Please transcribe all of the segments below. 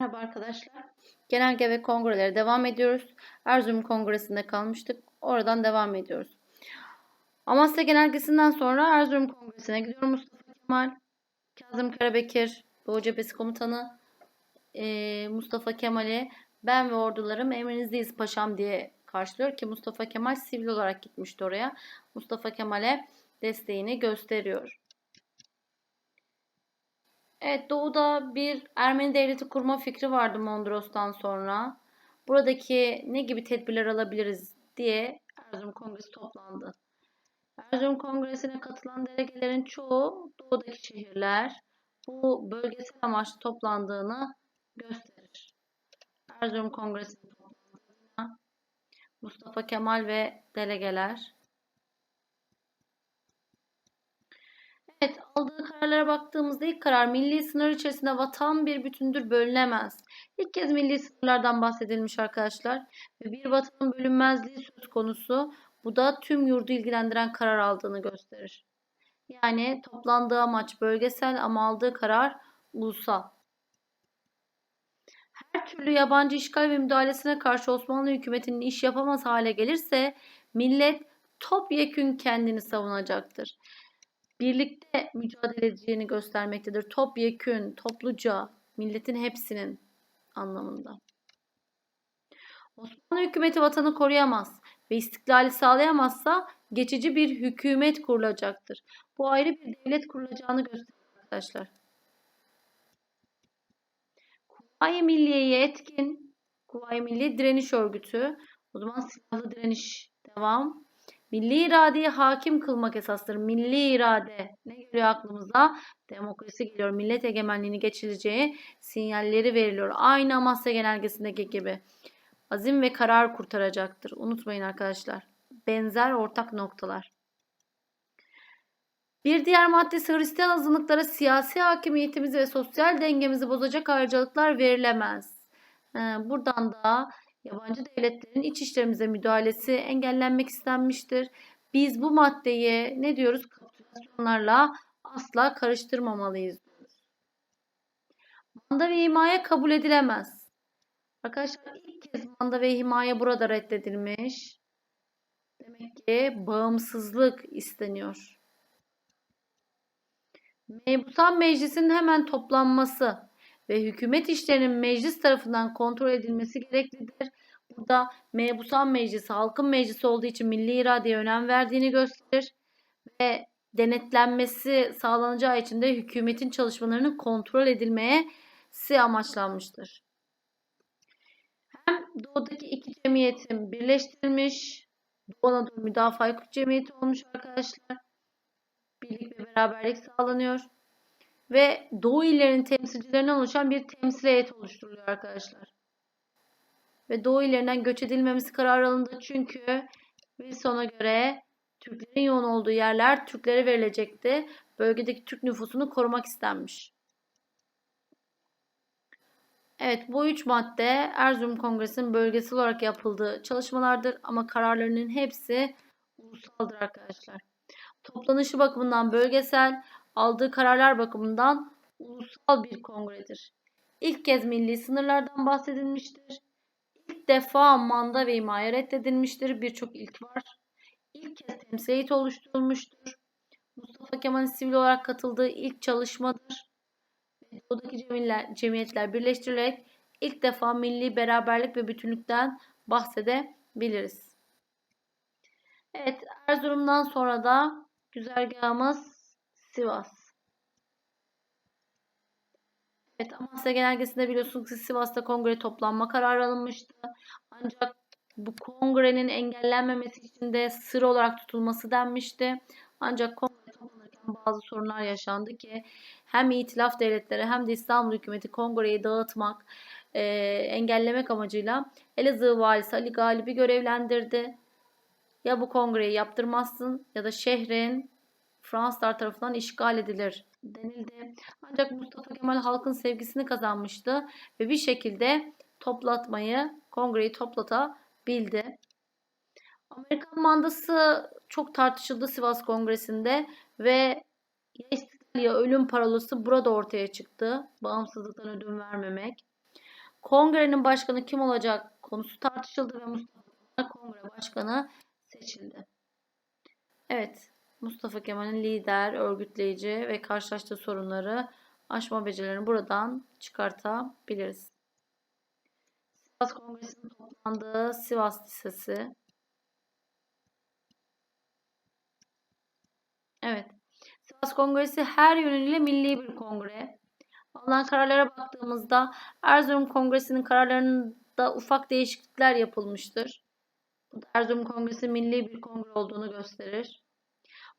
Merhaba arkadaşlar. Genelge ve kongrelere devam ediyoruz. Erzurum Kongresi'nde kalmıştık. Oradan devam ediyoruz. Amasya Genelgesi'nden sonra Erzurum Kongresi'ne gidiyor Mustafa Kemal, Kazım Karabekir, Doğu Cephesi Komutanı eee, Mustafa Kemal'i ben ve ordularım emrinizdeyiz paşam diye karşılıyor ki Mustafa Kemal sivil olarak gitmişti oraya. Mustafa Kemal'e desteğini gösteriyor. Evet, Doğu'da bir Ermeni devleti kurma fikri vardı Mondros'tan sonra. Buradaki ne gibi tedbirler alabiliriz diye Erzurum Kongresi toplandı. Erzurum Kongresi'ne katılan delegelerin çoğu Doğu'daki şehirler bu bölgesel amaçlı toplandığını gösterir. Erzurum Kongresi'nin toplandığına Mustafa Kemal ve delegeler Evet, aldığı kararlara baktığımızda ilk karar milli sınır içerisinde vatan bir bütündür bölünemez. İlk kez milli sınırlardan bahsedilmiş arkadaşlar. Ve bir vatanın bölünmezliği söz konusu. Bu da tüm yurdu ilgilendiren karar aldığını gösterir. Yani toplandığı amaç bölgesel ama aldığı karar ulusal. Her türlü yabancı işgal ve müdahalesine karşı Osmanlı hükümetinin iş yapamaz hale gelirse millet topyekün kendini savunacaktır birlikte mücadele edeceğini göstermektedir. Topyekün, topluca, milletin hepsinin anlamında. Osmanlı hükümeti vatanı koruyamaz ve istiklali sağlayamazsa geçici bir hükümet kurulacaktır. Bu ayrı bir devlet kurulacağını gösteriyor arkadaşlar. Kuvayi Milliye'ye etkin, Kuvayi Milliye Direniş Örgütü, o zaman silahlı direniş devam. Milli iradeyi hakim kılmak esastır. Milli irade ne geliyor aklımıza? Demokrasi geliyor. Millet egemenliğini geçireceği sinyalleri veriliyor. Aynı Amasya Genelgesi'ndeki gibi. Azim ve karar kurtaracaktır. Unutmayın arkadaşlar. Benzer ortak noktalar. Bir diğer maddesi Hristiyan azınlıklara siyasi hakimiyetimizi ve sosyal dengemizi bozacak ayrıcalıklar verilemez. Ee, Buradan da yabancı devletlerin iç işlerimize müdahalesi engellenmek istenmiştir. Biz bu maddeyi ne diyoruz? Kapitülasyonlarla asla karıştırmamalıyız. Manda ve himaye kabul edilemez. Arkadaşlar ilk kez manda ve himaye burada reddedilmiş. Demek ki bağımsızlık isteniyor. Mebusan Meclisi'nin hemen toplanması ve hükümet işlerinin meclis tarafından kontrol edilmesi gereklidir. Burada Mebusan Meclisi halkın meclisi olduğu için milli iradeye önem verdiğini gösterir ve denetlenmesi sağlanacağı için de hükümetin çalışmalarının kontrol edilmesi amaçlanmıştır. Hem doğudaki iki cemiyetin birleştirilmiş Doğu Anadolu Müdafaa Hukuk Cemiyeti olmuş arkadaşlar. Birlik ve beraberlik sağlanıyor ve Doğu illerinin temsilcilerinden oluşan bir temsil heyeti oluşturuluyor arkadaşlar. Ve Doğu illerinden göç edilmemesi kararı alındı çünkü Wilson'a göre Türklerin yoğun olduğu yerler Türklere verilecekti. Bölgedeki Türk nüfusunu korumak istenmiş. Evet bu üç madde Erzurum Kongresi'nin bölgesel olarak yapıldığı çalışmalardır ama kararlarının hepsi ulusaldır arkadaşlar. Toplanışı bakımından bölgesel, aldığı kararlar bakımından ulusal bir kongredir. İlk kez milli sınırlardan bahsedilmiştir. İlk defa manda ve himaye reddedilmiştir. Birçok ilk var. İlk kez temsiliyet oluşturulmuştur. Mustafa Kemal'in sivil olarak katıldığı ilk çalışmadır. Doğudaki cemiyetler birleştirilerek ilk defa milli beraberlik ve bütünlükten bahsedebiliriz. Evet, Erzurum'dan sonra da güzergahımız Sivas. Evet, Amasya Genelgesi'nde biliyorsunuz ki Sivas'ta kongre toplanma kararı alınmıştı. Ancak bu kongrenin engellenmemesi için de sır olarak tutulması denmişti. Ancak kongre toplanırken bazı sorunlar yaşandı ki hem itilaf devletleri hem de İstanbul hükümeti kongreyi dağıtmak, e, engellemek amacıyla Elazığ valisi Ali Galip'i görevlendirdi. Ya bu kongreyi yaptırmazsın ya da şehrin Fransızlar tarafından işgal edilir denildi. Ancak Mustafa Kemal halkın sevgisini kazanmıştı ve bir şekilde toplatmayı, kongreyi toplatabildi. Amerikan mandası çok tartışıldı Sivas Kongresi'nde ve ya ya ölüm parolası burada ortaya çıktı. Bağımsızlıktan ödün vermemek. Kongrenin başkanı kim olacak konusu tartışıldı ve Mustafa Kemal kongre başkanı seçildi. Evet, Mustafa Kemal'in lider, örgütleyici ve karşılaştığı sorunları aşma becerilerini buradan çıkartabiliriz. Sivas Kongresi'nin toplandığı Sivas Lisesi. Evet. Sivas Kongresi her yönüyle milli bir kongre. Alınan kararlara baktığımızda Erzurum Kongresi'nin kararlarında ufak değişiklikler yapılmıştır. Erzurum Kongresi milli bir kongre olduğunu gösterir.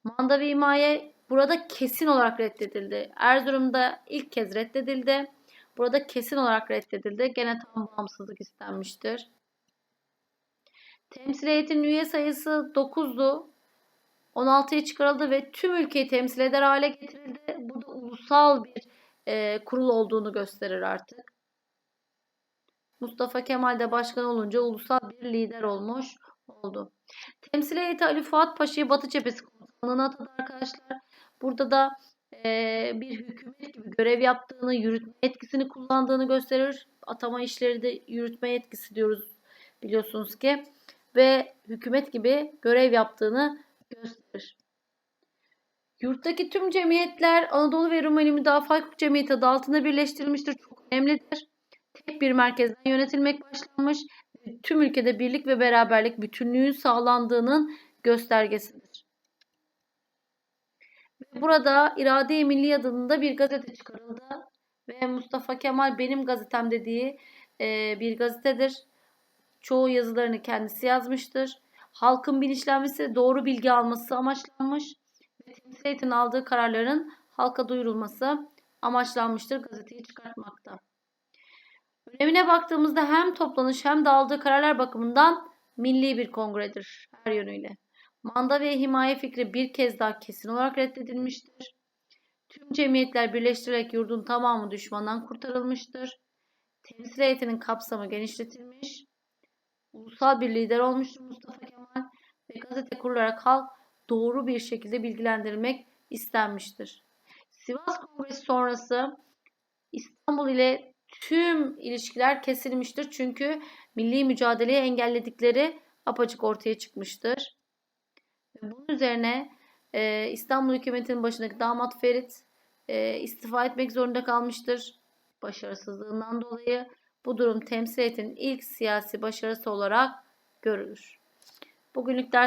Manda ve himaye burada kesin olarak reddedildi. Erzurum'da ilk kez reddedildi. Burada kesin olarak reddedildi. Gene tam bağımsızlık istenmiştir. Temsil heyetinin üye sayısı 9'du. 16'ya çıkarıldı ve tüm ülkeyi temsil eder hale getirildi. Bu da ulusal bir e, kurul olduğunu gösterir artık. Mustafa Kemal de başkan olunca ulusal bir lider olmuş oldu. Temsil heyeti Ali Fuat Paşa'yı Batı Cephesi komutanlığına atadı arkadaşlar. Burada da e, bir hükümet gibi görev yaptığını, yürütme etkisini kullandığını gösterir. Atama işleri de yürütme etkisi diyoruz biliyorsunuz ki. Ve hükümet gibi görev yaptığını gösterir. Yurttaki tüm cemiyetler Anadolu ve Rumeli Müdafaa Hukuk Cemiyeti adı altında birleştirilmiştir. Çok önemlidir. Tek bir merkezden yönetilmek başlanmış. Tüm ülkede birlik ve beraberlik bütünlüğün sağlandığının göstergesidir. Burada İrade-i Milli adında bir gazete çıkarıldı. Ve Mustafa Kemal benim gazetem dediği e, bir gazetedir. Çoğu yazılarını kendisi yazmıştır. Halkın bilinçlenmesi, doğru bilgi alması amaçlanmış ve temsil aldığı kararların halka duyurulması amaçlanmıştır gazeteyi çıkartmakta. Önemine baktığımızda hem toplanış hem de aldığı kararlar bakımından milli bir kongredir her yönüyle. Manda ve himaye fikri bir kez daha kesin olarak reddedilmiştir. Tüm cemiyetler birleştirerek yurdun tamamı düşmandan kurtarılmıştır. Temsil heyetinin kapsamı genişletilmiş. Ulusal bir lider olmuştur Mustafa Kemal ve gazete kurularak halk doğru bir şekilde bilgilendirilmek istenmiştir. Sivas Kongresi sonrası İstanbul ile tüm ilişkiler kesilmiştir. Çünkü milli mücadeleyi engelledikleri apaçık ortaya çıkmıştır. Bunun üzerine e, İstanbul hükümetinin başındaki damat Ferit e, istifa etmek zorunda kalmıştır. Başarısızlığından dolayı bu durum temsil ilk siyasi başarısı olarak görülür. Bugünlük ders